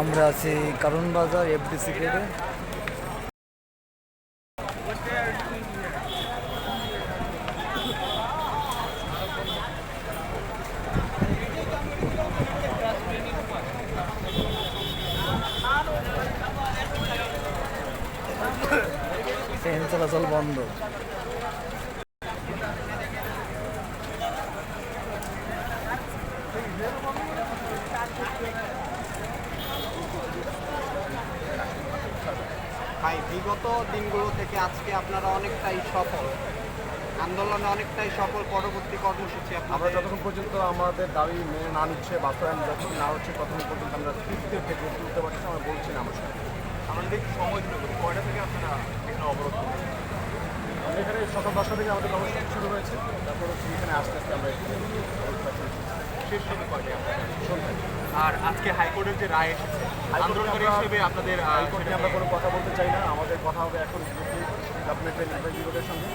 আমরা আছি কারণ বাজার এফডিসি গেটে ট্রেন চলাচল বন্ধ ভাই বিগত দিনগুলো থেকে আজকে আপনারা অনেকটাই সফল। আন্দোলনে অনেকটাই সফল পরবর্তী কর্মসূচি আমরা যতক্ষণ পর্যন্ত আমাদের দাবি মেনে না নিচ্ছে বাস্তবায়ন যতক্ষণ না হচ্ছে ততক্ষণ পর্যন্ত আমরা তৃপ্তির থেকে তুলতে পারছি আমরা বলছি না আমার সাথে আমাদের সময় কয়টা থেকে আপনারা এখানে অবরোধ আমরা এখানে সকাল দশটা থেকে আমাদের কর্মসূচি শুরু হয়েছে। তারপর এখানে আস্তে আস্তে আমরা। শেষ হবে আর আজকে হাইকোর্টের যে রায় এসেছে আন্দোলনকারী হিসেবে আপনাদের হাইকোর্টে আমরা কোনো কথা বলতে চাই না। আমাদের কথা হবে এখন গভর্নমেন্টের বিভাগের সঙ্গে।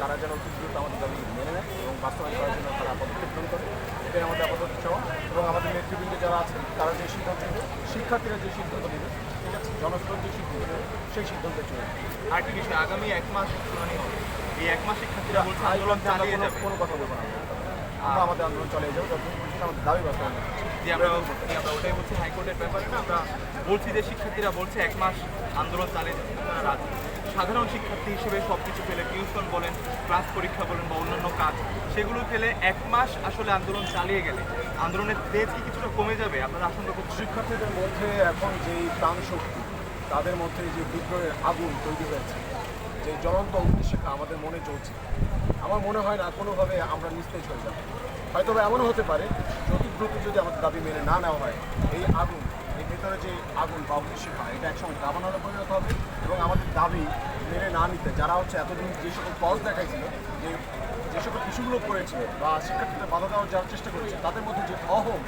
তারা যেন দ্রুত আমাদের দাবি মেনে নেয় এবং বাস্তবায়ন করার জন্য তারা পদক্ষেপ গ্রহণ করে। এটাই আমাদের আপাতত চাওয়া। এবং আমাদের নেতৃবৃন্দ যারা আছে তারা যে সিদ্ধান্ত নেবে শিক্ষার্থীরা যে সিদ্ধান্ত নেবে ঠিক আছে? জনস্রোত যে সিদ্ধান্ত নেবে সেই সিদ্ধান্তে চলে যাবে। আরেকটি বিষয় আগামী এক মাস শুনানি হবে এই এক মাস শিক্ষার্থীরা আন্দোলন চালিয়ে যাবে। কোনো কথা বলব না। আমরা আমাদের আন্দোলন চালিয়ে যাব যতক্ষণ পর্যন্ত আমাদের দাবি বাস্তবায়ন যে আমরা আমরা ওটাই বলছি হাইকোর্টের ব্যাপারে না আমরা বলছি যে শিক্ষার্থীরা বলছে এক মাস আন্দোলন চালিয়ে তারা রাজি। সাধারণ শিক্ষার্থী হিসেবে সব কিছু পেলে টিউশন বলেন ক্লাস পরীক্ষা বলেন বা অন্যান্য কাজ সেগুলো পেলে এক মাস আসলে আন্দোলন চালিয়ে গেলে আন্দোলনের তেজ কি কিছুটা কমে যাবে? আপনারা আশঙ্কা করছেন শিক্ষার্থীদের মধ্যে এখন যেই প্রাণ শক্তি তাদের মধ্যে যে বিদ্রোহের আগুন তৈরি হয়েছে যে জ্বলন্ত অগ্নিশিখা আমাদের মনে চলছে। আমার মনে হয় না কোনোভাবে আমরা নিস্তেজ হয়ে যাব। হয়তো এমনও হতে পারে যে অতি দ্রুত যদি আমাদের দাবি মেনে না নেওয়া হয়, এই আগুন, এই ভেতরে যে আগুন বা অগ্নিশিখা এটা একসময় দাবানলে পরিণত হবে এবং আমাদের দাবি মেনে না নিতে যারা হচ্ছে এতদিন যে সকল পথ দেখাইছিল, যে যে সকল ইস্যুগুলো করেছে বা শিক্ষার্থীদের বাধা দেওয়ার যাওয়ার চেষ্টা করেছে, তাদের মধ্যে যে অহং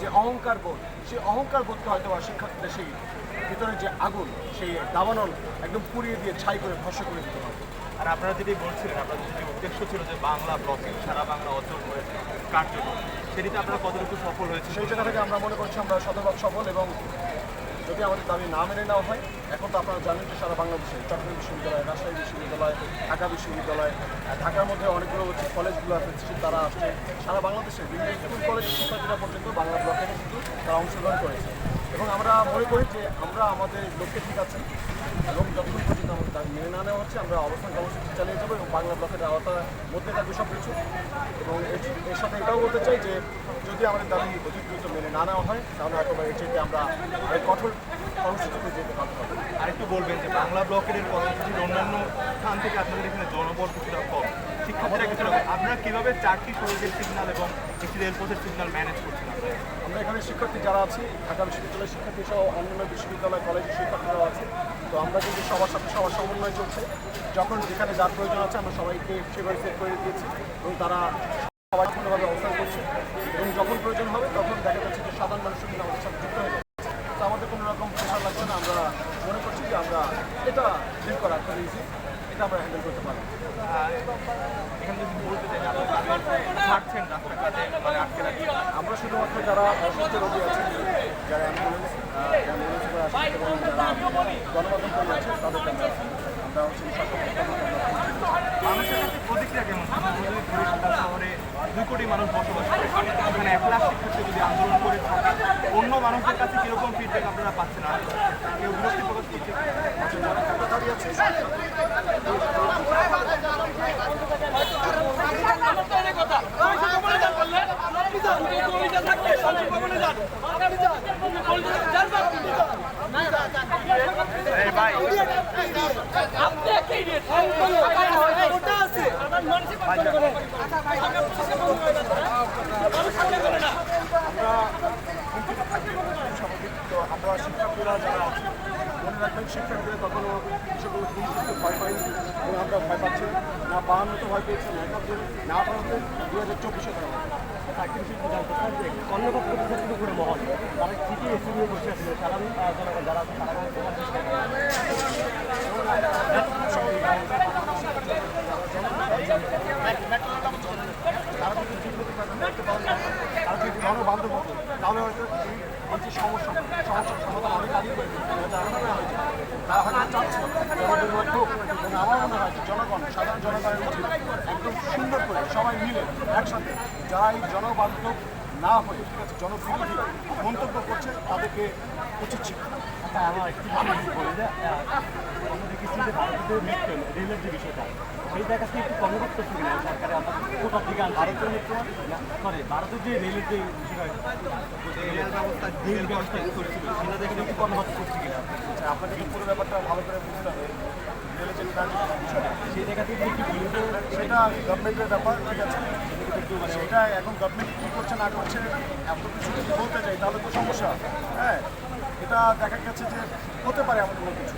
যে অহংকার বোধ সেই অহংকার বোধকে হয়তো বা শিক্ষার্থীদের সেই ভিতরে যে আগুন সেই দাবানল একদম পুড়িয়ে দিয়ে ছাই করে ভস্য করে দিতে হবে আর আপনারা যেটি বলছিলেন আপনাদের যে উদ্দেশ্য ছিল যে বাংলা ব্লকে সারা বাংলা অর্জন করেছে কার্যক্রম সেটিতে আপনারা কতটুকু সফল হয়েছে সেই জায়গা থেকে আমরা মনে করছি আমরা শতভাগ সফল এবং যদি আমাদের দাবি না মেনে নেওয়া হয় এখন তো আপনারা জানেন যে সারা বাংলাদেশে চট্টগ্রাম বিশ্ববিদ্যালয় রাজশাহী বিশ্ববিদ্যালয় ঢাকা বিশ্ববিদ্যালয় ঢাকার মধ্যে অনেকগুলো হচ্ছে কলেজগুলো আছে তারা আসছে। সারা বাংলাদেশে বিভিন্ন স্কুল কলেজ শিক্ষার্থীরা পর্যন্ত বাংলা ব্লকে কিন্তু তারা অংশগ্রহণ করেছে। এবং আমরা মনে করি যে আমরা আমাদের লক্ষ্যে ঠিক আছি, এবং যতক্ষণ পর্যন্ত আমাদের দাবি মেনে না নেওয়া হচ্ছে, আমরা অবস্থান কর্মসূচি চালিয়ে যাব এবং বাংলা ব্লকের আওতার মধ্যে থাকবে সব কিছু এবং এর- সাথে এটাও বলতে চাই যে, যদি আমাদের দাবি অতি দ্রুত মেনে না নেওয়া হয়, তাহলে একেবারে এর আমরা কঠোর কর্মসূচিতে যেতে বাধ্য আরেকটু বলবেন যে বাংলা ব্লকের এর কর্মসূচির অন্যান্য স্থান থেকে আপনাদের এখানে জনবল কিছুটা কম। শিক্ষার্থীরা কিছুটা কম। আপনারা কীভাবে চারটি শহীদের সিগন্যাল এবং একটি রেলপথের সিগন্যাল ম্যানেজ করছেন আমরা এখানে শিক্ষার্থী যারা আছি, ঢাকা বিশ্ববিদ্যালয়ের শিক্ষার্থী সহ অন্যান্য বিশ্ববিদ্যালয়, কলেজের শিক্ষার্থীরাও আছে। তো আমরা কিন্তু সবার সাথে সবার সমন্বয় চলছে। যখন যেখানে যার প্রয়োজন আছে, আমরা সবাইকে সেভাবে সেট করে দিয়েছি এবং তারা সবাই কোনোভাবে অবস্থান করছে। এবং যখন প্রয়োজন হবে, তখন দেখা যাচ্ছে যে সাধারণ মানুষের কিন্তু আমাদের সাথে যুক্ত হয়ে যাচ্ছে তো আমাদের কোনো রকম প্রেশার লাগছে না আমরা মনে করছি যে আমরা এটা ডিল করা একটা ইজি এটা আমরা হ্যান্ডেল করতে পারি আহ, এখানে যদি বলতে চাই ছাড়ছেন মানে আটকে রাখছেন আমরা শুধুমাত্র যারা অসুস্থ রোগী আছেন যারা অ্যাম্বুলেন্স অ্যাম্বুলেন্স করে আসেন এবং যারা গণমাধ্যম কর্মী আছেন আমরা হচ্ছে দুই কোটি মানুষ বসবাস করে। এখানে এক লাখ শিক্ষার্থী যদি আন্দোলন করে থাকে, অন্য মানুষদের কাছে কীরকম ফিডব্যাক আপনারা পাচ্ছেন? আর কেউ বিরক্তি প্রকাশ করছে দাঁড়িয়ে আছে স্বাভাবিক তো আমরা শিক্ষার্থীরা যারা আছি মনে রাখবেন শিক্ষার্থীরা কখনো সকল পরিস্থিতিতে ভয় পায়নি এবং আমরা ভয় পাচ্ছি না। বাহান্নতে ভয় পেয়েছি না একাত্তর না আঠারোতে দু হাজার চব্বিশে তারা চাকরি শিল্প জানতে চান যে কর্ণপক্ষ প্রতিষ্ঠিত করে মহল তারা ঠিকই এসে নিয়ে বসে আছে আহ, জনগণ যারা তাহলে হয়তো এই যে সমস্যা সমস্যার সমাধান অনেক আগে করে তারা হয়তো চাচ্ছে আমার মনে হয় জনগণ সাধারণ জনগণের একদম সুন্দর সবাই মিলে একসাথে যাই জনবান্ধব না হয়ে ঠিক আছে জনবিরোধী মন্তব্য করছে তাদেরকে উচিত শিক্ষা। আচ্ছা, আমার একটু বলে যে আহ, আমরা দেখেছি যে ভারতের রেলের যে বিষয়টা সেইটার কাছে একটু কর্মরত করছে কিনা সরকারে? আমরা কোথা থেকে ভারতের মেট্রো সরি ভারতের যে রেলের যে বিষয়টা রেল ব্যবস্থা রেল ব্যবস্থা করেছিল সেটা দেখে একটু কর্মরত করছে কিনা? আচ্ছা পুরো ব্যাপারটা ভালো করে বুঝতে হবে? রেলের যে বিষয়টা সেই জায়গা থেকে বলি সেটা গভর্নমেন্টের ব্যাপার ঠিক আছে। সেটা এখন গভর্নমেন্ট কী করছে না করছে এত কিছু যদি বলতে চাই তাহলে তো সমস্যা হ্যাঁ এটা দেখা গেছে যে হতে পারে এমন কোনো কিছু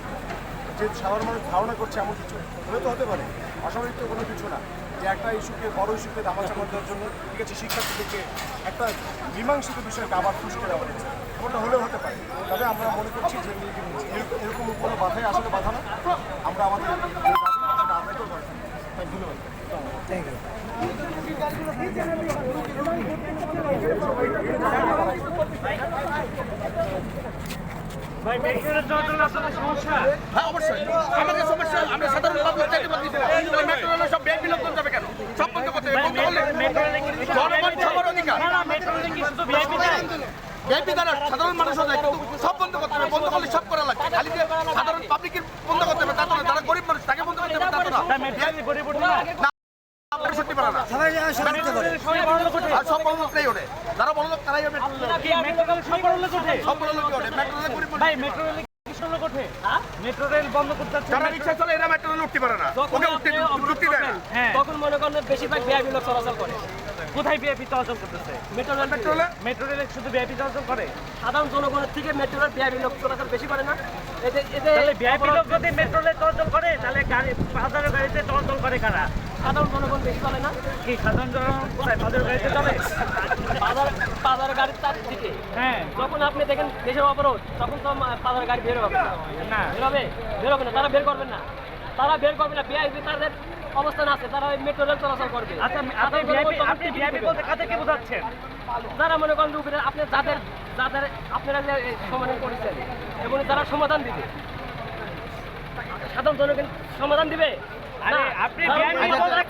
যে সাধারণ মানুষ ধারণা করছে এমন কিছু হলে তো হতে পারে অস্বাভাবিক তো কোনো কিছু না যে একটা ইস্যুকে বড় ইস্যুকে দামাচাপা দেওয়ার জন্য ঠিক আছে শিক্ষার্থীদেরকে একটা মীমাংসিত বিষয়কে আবার ফুসকে দেওয়া হয়েছে ওটা হলেও হতে পারে তবে আমরা মনে করছি যে এরকম- কোনো বাধাই আসলে বাধা না আমরা আমাদের আদায় করব ধন্যবাদ থ্যাংক ইউ হ্যাঁ অবশ্যই। আমাদের সমস্যা আমরা সাধারণ পাবলিক চাইতে পারছি না মেট্রো রেলের সব বিআইপি লোকজন যাবে কেন? সব বন্ধ করতে জনগণ সবার অধিকার। দ্বারা সাধারণ মানুষও যায় কিন্তু সব বন্ধ করতে হবে বন্ধ করলে সব করা লাগবে। খালি যে সাধারণ পাবলিকের বন্ধ করতে হবে তা তো না। যারা গরিব মানুষ তাকে বন্ধ করতে হবে তা তো না না পারে না সবাই সবাই করতে পারে। আর সব বড় লোকরাই ওঠে। যারা বড় লোক তারাই ওঠে। সব বড় লোকই ওঠে। মেট্রো রেলে গরিব মানুষ মেট্রো রেল বন্ধ করতে চাচ্ছে যারা রিক্সা চলে এরা মেট্রো রেলে উঠতে পারে না। ওকে উঠতে ঢুকতে দেয় না। হ্যাঁ। তখন মনে করেন বেশিরভাগ ভিআইপি লোক চলাচল করে। কোথায় বিএপি চলাচল করতেছে? মেট্রো রেল মেট্রো রেলে? মেট্রো রেলে শুধু বিএপি চলাচল করে? সাধারণ জনগণের থেকে মেট্রো রেল ভিআইপি লোক চলাচল বেশি করে না। এতে এতে তাহলে বিআইপি লোক যদি মেট্রো রেল চলাচল করে তাহলে গাড়ি বাজারের গাড়িতে চলাচল করে কারা? সাধারণ জনগণ বেশি চলে না? কি সাধারণ জনগণ কোথায়? বাজারের গাড়িতে চলে বাজার বাজার গাড়ির চার দিকে। হ্যাঁ। যখন আপনি দেখেন দেশের অবরোধ তখন তো বাজার গাড়ি বের হবে না। বের হবে বের হবে না তারা বের করবেন না। তারা বের করবে না ভিআইপি তাদের অবস্থান আছে তারা মেট্রো রেল চলাচল করবে। আচ্ছা আপনি বিআইপি বিআইপি। বলতে কাদেরকে বোঝাচ্ছেন? যারা মনে করেন রুগীরা আপনি যাদের যাদের আপনারা যে সমাধান করেছেন এবং যারা সমাধান দিবে সাধারণ জনগণ সমাধান দিবে? আপনি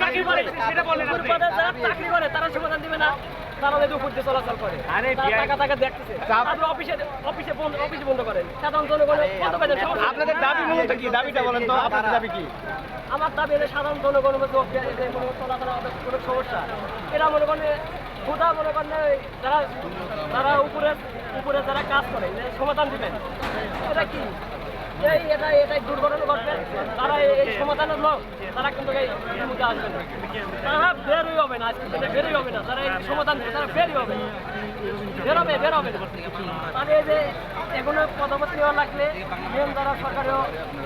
চাকরি করে, সেটা বলেন আপনি। যারা চাকরি করে তারা সমাধান দিবে না। তারা ওদের উপর দিয়ে চলাচল করে। আরে টাকা টাকা দেখতেছে। তারপরে অফিসে অফিসে বন্ধ অফিসে বন্ধ করেন। সাধারণ জনগণের আপনাদের দাবি মূলত কি? দাবিটা বলেন তো আপনাদের দাবি কি? আমার দাবি হলো সাধারণ জনগণের মধ্যে কোনো চলাচল কোনো সমস্যা। এরা মনে করেন কোথা মনে করেন যারা যারা উপরে উপরে যারা কাজ করে সমাধান দিবেন। এটা কি? এটা এটাই দুর্ঘটনা ঘটবে। তারা এই সমাধানের লোক, তারা কিন্তু আসবে না। তারা বেরই হবে না, আজকে বেরই হবে না। তারা সমাধান তারা বেরই হবে না। বেরোবে বেরোবে। না তাহলে এই যে এগুলো পদবর্তী হওয়া লাগলে নিয়ম দ্বারা সরকারেও